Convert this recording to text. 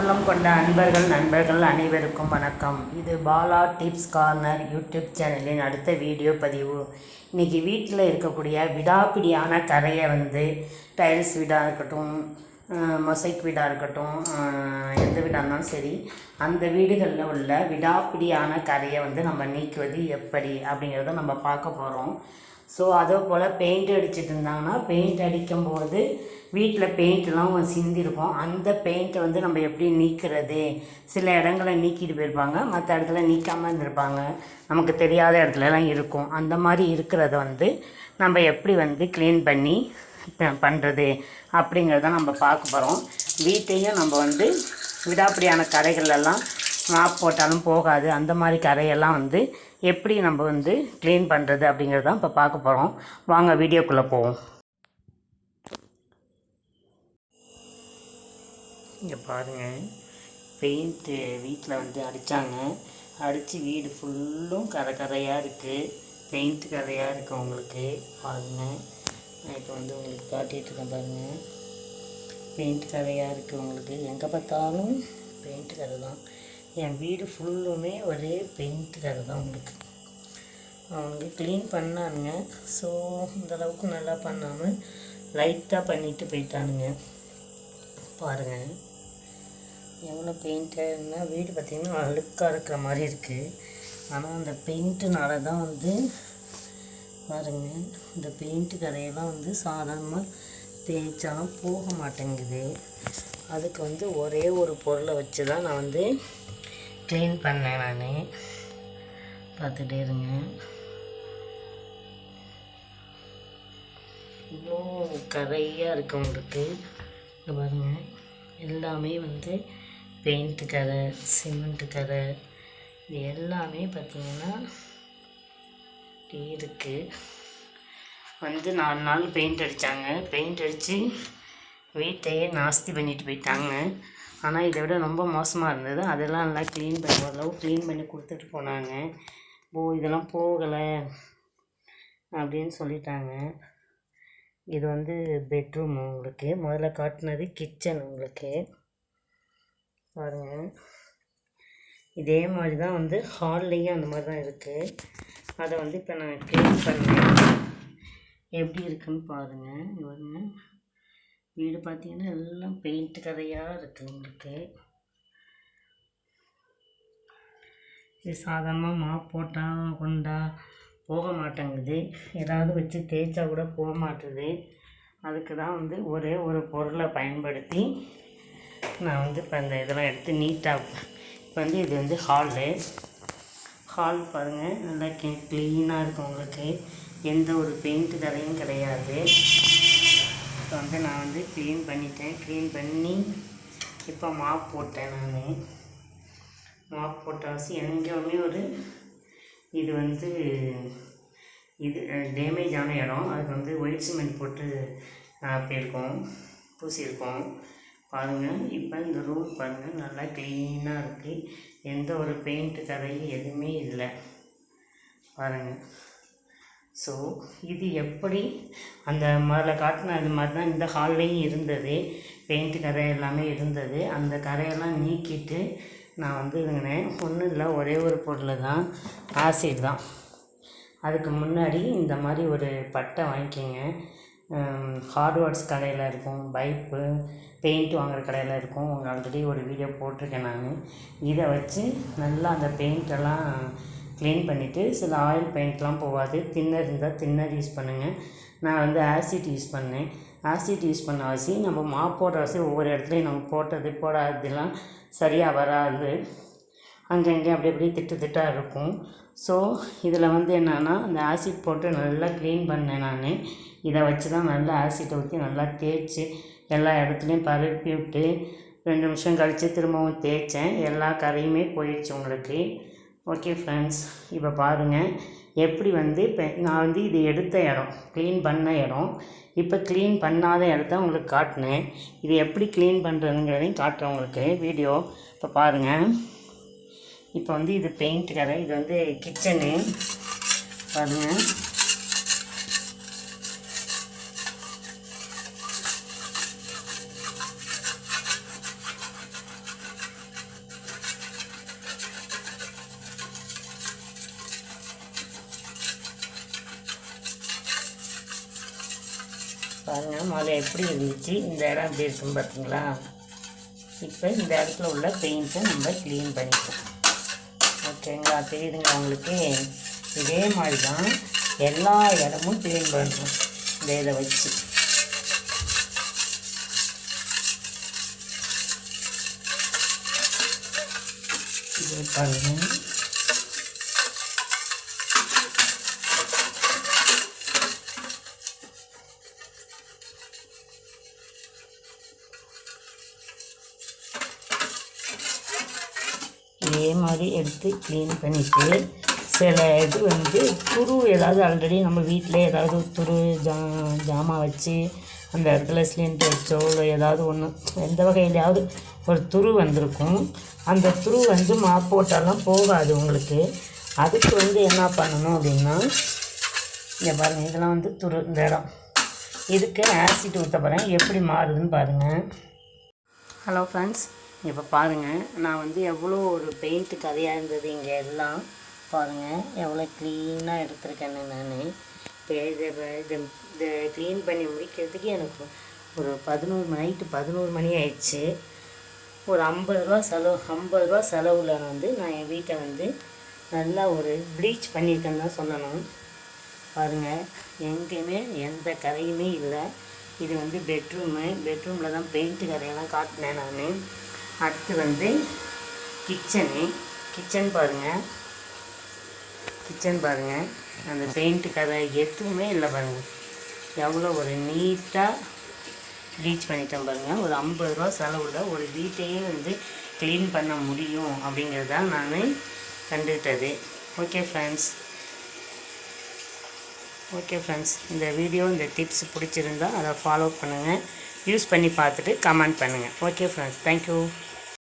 உள்ளம் கொண்ட அன்பர்கள் நண்பர்கள் அனைவருக்கும் வணக்கம். இது பாலா டிப்ஸ் கார்னர் யூடியூப் சேனலின் அடுத்த வீடியோ பதிவு. இன்றைக்கி வீட்டில் இருக்கக்கூடிய விடாப்பிடியான கரையை வந்து டைல்ஸ் வீடாக இருக்கட்டும் மொசைக் வீடாக இருக்கட்டும் எந்த வீடாக இருந்தாலும் சரி அந்த வீடுகளில் உள்ள விடாப்பிடியான கரையை வந்து நம்ம நீக்குவது எப்படி அப்படிங்கிறத நம்ம பார்க்க போகிறோம் ஸோ அதே போல் பெயிண்ட் அடிச்சிட்டு இருந்தாங்கன்னா பெயிண்ட் அடிக்கும்போது வீட்டில் பெயிண்ட்லாம் சிந்திருக்கும் அந்த பெயிண்ட்டை வந்து நம்ம எப்படி நீக்கிறது? சில இடங்களை நீக்கிட்டு போயிருப்பாங்க. மற்ற இடத்துல நீக்காமல் இருந்திருப்பாங்க. நமக்கு தெரியாத இடத்துலலாம் இருக்கும். அந்த மாதிரி இருக்கிறத வந்து நம்ம எப்படி வந்து க்ளீன் பண்ணி பண்ணுறது அப்படிங்கிறத நம்ம பார்க்க போகிறோம் வீட்டையும் நம்ம வந்து விடாப்படியான கரைகளெல்லாம் மாப் போட்டாலும் போகாது. அந்த மாதிரி கரையெல்லாம் வந்து எப்படி நம்ம வந்து க்ளீன் பண்ணுறது அப்படிங்கிறது தான் இப்போ பார்க்க போகிறோம் வாங்க வீடியோக்குள்ளே போவோம். இங்கே பாருங்கள் பெயிண்ட்டு வீட்டில் வந்து அடித்தாங்க அடித்து வீடு ஃபுல்லும் கரை கரையாக இருக்குது பெயிண்ட் கரையாக இருக்குது உங்களுக்கு. பாருங்கள் நான் இப்போ வந்து உங்களுக்கு காட்டிகிட்டு இருக்கேன் பாருங்கள் பெயிண்ட் கரையாக இருக்குது உங்களுக்கு. எங்கே பார்த்தாலும் பெயிண்ட் கரை தான். என் வீடு ஃபுல்லுமே ஒரே பெயிண்ட் கரை தான் உங்களுக்கு. அவங்க க்ளீன் பண்ணானுங்க. ஸோ இந்தளவுக்கு நல்லா பண்ணாமல் லைட்டாக பண்ணிட்டு போயிட்டானுங்க. பாருங்கள் எவ்வளோ பெயிண்ட்டுன்னா வீடு பார்த்திங்கன்னா அழுக்காக இருக்கிற மாதிரி இருக்குது ஆனால் அந்த பெயிண்ட்டுனால தான் வந்து பாருங்க இந்த பெயிண்ட்டு கரையெல்லாம் வந்து சாதாரணமாக தேய்ச்சாலும் போக மாட்டேங்குது. அதுக்கு வந்து ஒரே ஒரு பொருளை வச்சு தான் நான் வந்து க்ளீன் பண்ணேன் நான். பார்த்துட்டே இருங்க. இவ்வளோ கரையாக இருக்கு உங்களுக்கு. இங்கே பாருங்க. எல்லாமே வந்து பெயிண்ட்டு கரை சிமெண்ட்டு கரை. இது எல்லாமே பார்த்தீங்கன்னா இருக்குது வந்து நாலு நாள் பெயிண்ட் அடித்தாங்க பெயிண்ட் அடித்து வீட்டையே நாஸ்தி பண்ணிட்டு போயிட்டாங்க. ஆனால் இதை விட ரொம்ப மோசமாக இருந்தது. அதெல்லாம் நல்லா க்ளீன் பண்ணி ஓரளவு க்ளீன் பண்ணி கொடுத்துட்டு போனாங்க. ஓ இதெல்லாம் போகலை அப்படின்னு சொல்லிட்டாங்க. இது வந்து பெட்ரூம் உங்களுக்கு. முதல்ல காட்டினது கிச்சன் உங்களுக்கு. பாருங்கள் இதே மாதிரி தான் வந்து ஹால்லேயும் அந்த மாதிரி தான் இருக்குது அதை வந்து இப்போ நான் க்ளீன் பண்ணேன். எப்படி இருக்குன்னு பாருங்கள் இங்க வீடு பார்த்தீங்கன்னா எல்லாம் பெயிண்ட் கதையாக இருக்குது உங்களுக்கு. இது சாதாரணமாக மா போட்டால் கொண்டா போக மாட்டேங்குது. ஏதாவது வச்சு தேய்ச்சா கூட போக மாட்டுது. அதுக்கு தான் வந்து ஒரே ஒரு பொருளை பயன்படுத்தி நான் வந்து இப்போ அந்த இதெல்லாம் எடுத்து நீட்டாக இப்போ வந்து இது வந்து ஹாலு ஹால் பாருங்கள் நல்லா க்ளீனாக இருக்கும் உங்களுக்கு. எந்த ஒரு பெயிண்ட் கரையும் கிடையாது. வந்து நான் வந்து க்ளீன் பண்ணிட்டேன். க்ளீன் பண்ணி இப்போ மாப் போட்டேன் நான். மாப் போட்டாச்சு எங்கேயுமே ஒரு இது வந்து இது டேமேஜ் ஆன இடம். அதுக்கு வந்து ஒயிட் சிமெண்ட் போட்டு போயிருக்கோம். பூசியிருக்கோம். பாருங்கள் இப்போ இந்த ரூம் பாருங்கள் நல்லா க்ளீனாக இருக்குது எந்த ஒரு பெயிண்ட் கதையும் எதுவுமே இல்லை. பாருங்கள் ஸோ இது எப்படி அந்த முதல்ல காட்டின அது மாதிரி தான் இந்த ஹால்லையும் இருந்தது. பெயிண்ட் கரை எல்லாமே இருந்தது. அந்த கரையெல்லாம் நீக்கிட்டு நான் வந்து இதுங்கினேன் ஒன்றும் இல்லை ஒரே ஒரு பொருள் தான் ஆசிட் தான். அதுக்கு முன்னாடி இந்த மாதிரி ஒரு பட்டை வாங்கிக்கோங்க. ஹார்ட்வேர்ட்ஸ் கடையில் இருக்கும் பைப்பு பெயிண்ட் வாங்குற கடையில் இருக்கும். உங்கள் ஆல்ரெடி ஒரு வீடியோ போட்டிருக்கேன் நான். இதை வச்சு நல்லா அந்த பெயிண்டெல்லாம் க்ளீன் பண்ணிவிட்டு சில ஆயில் பெயிண்ட்லாம் போகாது. தின்னர் இருந்தால் தின்னர் யூஸ் பண்ணுங்கள் நான் வந்து ஆசிட் யூஸ் பண்ணேன். ஆசிட் யூஸ் பண்ண வாசி நம்ம மாப் போடுற வாசி ஒவ்வொரு இடத்துலையும் நம்ம போட்டது போடாததுலாம் சரியாக வராது. அங்கங்கே அப்படி அப்படியே திட்டு திட்டாக இருக்கும். ஸோ இதில் வந்து என்னென்னா அந்த ஆசிட் போட்டு நல்லா க்ளீன் பண்ணேன் நான். இதை வச்சு தான் நல்லா ஆசிட் ஊற்றி நல்லா தேய்ச்சி எல்லா இடத்துலையும் பரப்பி விட்டு ரெண்டு நிமிஷம் கழித்து திரும்பவும் தேய்ச்சேன். எல்லா கரையுமே போயிடுச்சு உங்களுக்கு. ஓகே ஃப்ரெண்ட்ஸ் இப்போ பாருங்கள் எப்படி வந்து இப்போ நான் வந்து இது எடுத்த இடம் க்ளீன் பண்ண இடம். இப்போ க்ளீன் பண்ணாத இடத்த உங்களுக்கு காட்டினேன். இது எப்படி க்ளீன் பண்ணுறதுங்கிறதையும் காட்டுறேன் உங்களுக்கு வீடியோ இப்போ பாருங்கள் இப்போ வந்து இது பெயிண்ட் கடை இது வந்து கிச்சனு பாருங்கள் பாருங்கள் முதல்ல எப்படி இருந்துச்சு? இந்த இடம் எப்படி இருக்குன்னு பார்த்தீங்களா இப்போ இந்த இடத்துல உள்ள பெயிண்ட்டை நம்ம க்ளீன் பண்ணிப்போம். ஓகேங்களா தெரியுதுங்களா உங்களுக்கு? இதே மாதிரி தான் எல்லா இடமும் க்ளீன் பண்ணுறோம் இந்த இதை வச்சு. இது பாருங்கள் இதே மாதிரி எடுத்து க்ளீன் பண்ணிவிட்டு சில இது வந்து துரு ஏதாவது ஆல்ரெடி நம்ம வீட்டில் ஏதாவது துரு ஜா ஜாமான் வச்சு அந்த இடத்துல சிலிண்டர் வச்சோ இல்லை ஏதாவது ஒன்று எந்த வகையிலையாவது ஒரு துரு வந்திருக்கும். அந்த துரு வந்து மாப் போட்டாலாம் போகாது உங்களுக்கு. அதுக்கு வந்து என்ன பண்ணணும் அப்படின்னா இங்கே பாருங்கள் இதெல்லாம் வந்து துரு இந்த இடம். இதுக்கு ஆசிட் ஊற்ற போகிறேன் எப்படி மாறுதுன்னு பாருங்கள் ஹலோ ஃப்ரெண்ட்ஸ் இப்போ பாருங்கள் நான் வந்து எவ்வளோ ஒரு பெயிண்ட்டு கதையாக இருந்தது இங்கே எல்லாம். பாருங்கள் எவ்வளோ க்ளீனாக எடுத்திருக்கேன்னு நான். இப்போ இதை இது இதை க்ளீன் பண்ணி முடிக்கிறதுக்கு எனக்கு ஒரு பதினோரு நைட்டு பதினோரு மணி ஆயிடுச்சு. ஒரு ஐம்பது ரூபா செலவு ஐம்பது ரூபா செலவில் வந்து நான் என் வீட்டை வந்து நல்லா ஒரு ப்ளீச் பண்ணியிருக்கேன்னு தான் சொல்லணும். பாருங்கள் எங்கேயுமே எந்த கரையுமே இல்லை. இது வந்து பெட்ரூமு பெட்ரூமில் தான் பெயிண்ட்டு கரையெல்லாம் காட்டினேன் நான். அடுத்து வந்து கிச்சனு கிச்சன் பாருங்கள் கிச்சன் பாருங்கள் அந்த பெயிண்ட்டு கதை எதுவுமே இல்லை பாருங்கள் எவ்வளோ ஒரு நீட்டாக ப்ளீச் பண்ணிட்டேன் பாருங்கள் ஒரு ஐம்பது ரூபா செலவில் ஒரு வீட்டையே வந்து க்ளீன் பண்ண முடியும் அப்படிங்கிறதா நான் கண்டுக்கிட்டது ஓகே ஃப்ரெண்ட்ஸ் ஓகே ஃப்ரெண்ட்ஸ் இந்த வீடியோ இந்த டிப்ஸ் பிடிச்சிருந்தா அதை ஃபாலோ பண்ணுங்கள் யூஸ் பண்ணி பார்த்துட்டு கமெண்ட் பண்ணுங்கள் ஓகே ஃப்ரெண்ட்ஸ் தேங்க்யூ